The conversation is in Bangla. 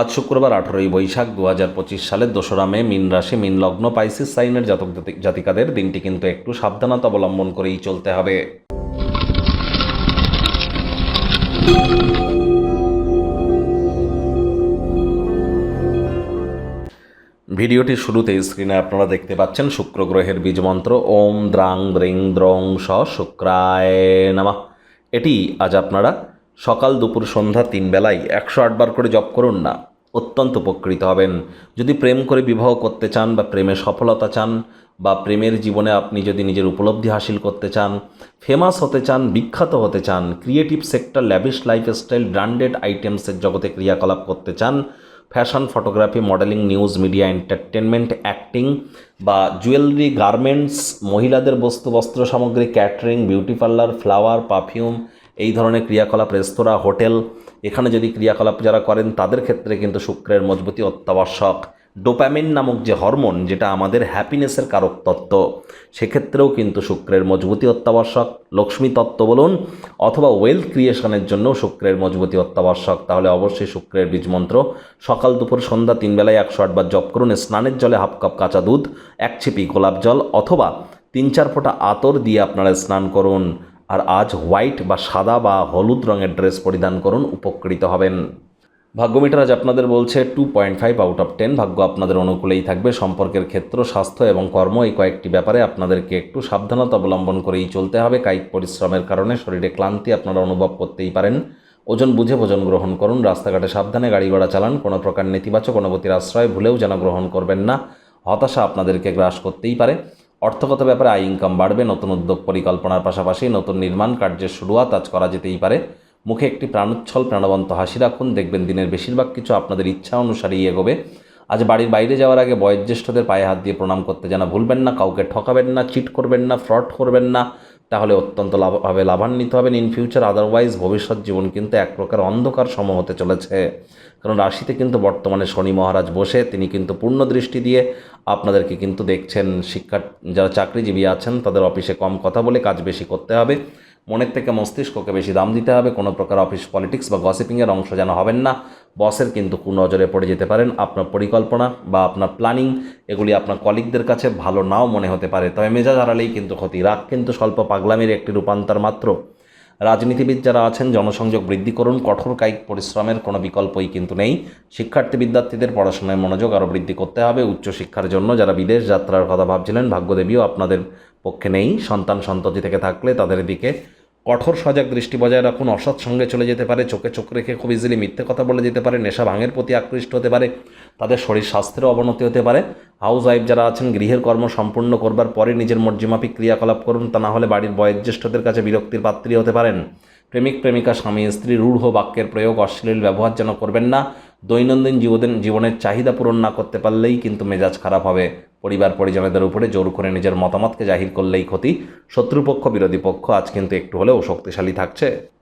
আজ শুক্রবার আঠারোই বৈশাখ দু হাজার পঁচিশ সালের দোসরা মে, মিন রাশি, মিন লগ্ন, পাইসিস সাইনের জাতক জাতিকাদের দিনটি কিন্তু একটু সাবধানতা অবলম্বন করেই চলতে হবে। ভিডিওটির শুরুতে স্ক্রিনে আপনারা দেখতে পাচ্ছেন শুক্র গ্রহের বীজ মন্ত্র, ওম দ্রাং দ্রিং দ্রং, স, শুক্রায়, নামা। এটি আজ আপনারা সকাল দুপুর সন্ধ্যা তিন বেলায় একশো আটবার করে জপ করুন না, অত্যন্ত উপকৃত হবেন। যদি প্রেম করে বিবাহ করতে চান বা প্রেমে সফলতা চান বা প্রেমের জীবনে আপনি যদি নিজের উপলব্ধি হাসিল করতে চান ফেমাস হতে চান, বিখ্যাত হতে চান creative sector lavish lifestyle branded আইটেমসের জগতে ক্রিয়াকলাপ করতে চান fashion photography modelling news media entertainment acting বা জুয়েলারি গার্মেন্টস মহিলাদের বস্তু, বস্ত্র সামগ্রী catering beauty parlour flower perfume এই ধরনের ক্রিয়াকলাপ রেস্তোরাঁ, হোটেল, এখানে যদি ক্রিয়াকলাপ যারা করেন, তাদের ক্ষেত্রে কিন্তু শুক্রের মজবুতি অত্যাবশ্যক। ডোপ্যামিন নামক যে হরমোন, যেটা আমাদের হ্যাপিনেসের কারক তত্ত্ব, সেক্ষেত্রেও কিন্তু শুক্রের মজবুতি অত্যাবশ্যক। লক্ষ্মী তত্ত্ব বলুন, অথবা ওয়েলথ ক্রিয়েশনের জন্য শুক্রের মজবুতি অত্যাবশ্যক। তাহলে অবশ্যই শুক্রের বীজ মন্ত্র, সকাল, দুপুর, সন্ধ্যা, তিন বেলায় একশো আটবার জপ করুন, স্নানের জলে হাফ কাপ কাঁচা দুধ, এক ছিপি গোলাপ জল, অথবা তিন চার ফোঁটা আতর দিয়ে আপনারা স্নান করুন। আর আজ হোয়াইট বা সাদা বা হলুদ রঙের ড্রেস পরিধান করুন, উপকৃত হবেন। ভাগ্যমিটার আজ আপনাদের বলছে two point five out of ten ভাগ্য আপনাদের অনুকূলেই থাকবে। সম্পর্কের ক্ষেত্র, স্বাস্থ্য এবং কর্ম এই কয়েকটি ব্যাপারে আপনাদেরকে একটু সাবধানতা অবলম্বন করেই চলতে হবে। কায়িক পরিশ্রমের কারণে শরীরে ক্লান্তি আপনারা অনুভব করতেই পারেন। ওজন বুঝে ভোজন গ্রহণ করুন। রাস্তাঘাটে সাবধানে গাড়ি ঘোড়া চালান। কোনো প্রকার নেতিবাচক, অনুভূতির আশ্রয় ভুলেও যেন গ্রহণ করবেন না। হতাশা আপনাদেরকে গ্রাস করতেই পারে। অর্থগত ব্যাপারে আয় ইনকাম বাড়বে, নতুন উদ্যোগ পরিকল্পনার পাশাপাশি নতুন নির্মাণ কার্যের শুরুয়াত আজ করা যেতেই পারে। মুখে একটি প্রাণোচ্ছল প্রাণবন্ত হাসি রাখুন, দেখবেন দিনের বেশিরভাগ কিছু আপনাদের ইচ্ছা অনুসারেই এগোবে। আজ বাড়ির বাইরে যাওয়ার আগে বয়োজ্যেষ্ঠদের পায়ে হাত দিয়ে প্রণাম করতে যেন ভুলবেন না, কাউকে ঠকাবেন না, চিট করবেন না, ফ্রড করবেন না, তাহলে অত্যন্ত লাভভাবে লাভান্বিত হবেন। ইন ফিউচার আদারওয়াইজ ভবিষ্যৎ জীবন কিন্তু এক প্রকার অন্ধকার সম হতে চলেছে। কারণ রাশিতে কিন্তু বর্তমানে শনি মহারাজ বসে, তিনি কিন্তু পূর্ণ দৃষ্টি দিয়ে আপনাদেরকে কিন্তু দেখছেন শিক্ষা, যারা চাকরিজীবী আছেন, তাদের অফিসে কম কথা বলে কাজ বেশি করতে হবে। মনের থেকে মস্তিষ্ককে বেশি দাম দিতে হবে। কোনো প্রকার অফিস পলিটিক্স বা গসিপিংয়ের অংশ যেন হবেন না। বসের কিন্তু কুনজরে পড়ে যেতে পারেন। আপনার পরিকল্পনা বা আপনার প্ল্যানিং, এগুলি আপনার কলিগদের কাছে ভালো নাও মনে হতে পারে। তবে মেজাজ হারালেই কিন্তু ক্ষতি। রাগ কিন্তু স্বল্প পাগলামির একটি রূপান্তর মাত্র। রাজনীতিবিদ যারা আছেন, জনসংযোগ বৃদ্ধি করুন, কঠোর কায়িক পরিশ্রমের কোনো বিকল্পই কিন্তু নেই। শিক্ষার্থী বিদ্যার্থীদের পড়াশোনায় মনোযোগ আরও বৃদ্ধি করতে হবে। উচ্চশিক্ষার জন্য যারা বিদেশ যাত্রার কথা ভাবছিলেন, ভাগ্যদেবীও আপনাদের পক্ষে নেই। সন্তান সন্ততি থেকে থাকলে তাদের দিকে কঠোর সজাগ দৃষ্টি বজায় রাখুন, অসৎ সঙ্গে চলে যেতে পারে, চোখে চোখ রেখে খুব ইজিলি মিথ্যে কথা বলে যেতে পারে, নেশা ভাঙের প্রতি আকৃষ্ট হতে পারে, তাদের শরীর স্বাস্থ্যেরও অবনতি হতে পারে। হাউস ওয়াইফ যারা আছেন, গৃহের কর্ম সম্পূর্ণ করবার পরে নিজের মর্জিমাফিক ক্রিয়াকলাপ করুন, তা না হলে বাড়ির বয়োজ্যেষ্ঠদের কাছে বিরক্তির পাত্রী হতে পারেন। প্রেমিক, প্রেমিকা, স্বামী, স্ত্রী, রূঢ় বাক্যের প্রয়োগ, অশ্লীল ব্যবহার যেন করবেন না। দৈনন্দিন জীবন জীবনের চাহিদা পূরণ না করতে পারলেই কিন্তু মেজাজ খারাপ হবে। পরিবার পরিজনদের উপরে জোর করে নিজের মতামতকে জাহির করলেই ক্ষতি। শত্রুপক্ষ, বিরোধী পক্ষ আজ কিন্তু একটু হলেও শক্তিশালী থাকছে।